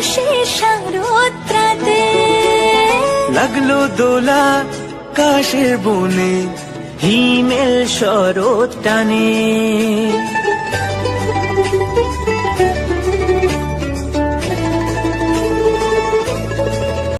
খুশি শারদ্রাতে লাগল দোলা কাশের বনে হিমেল শরৎ টানে।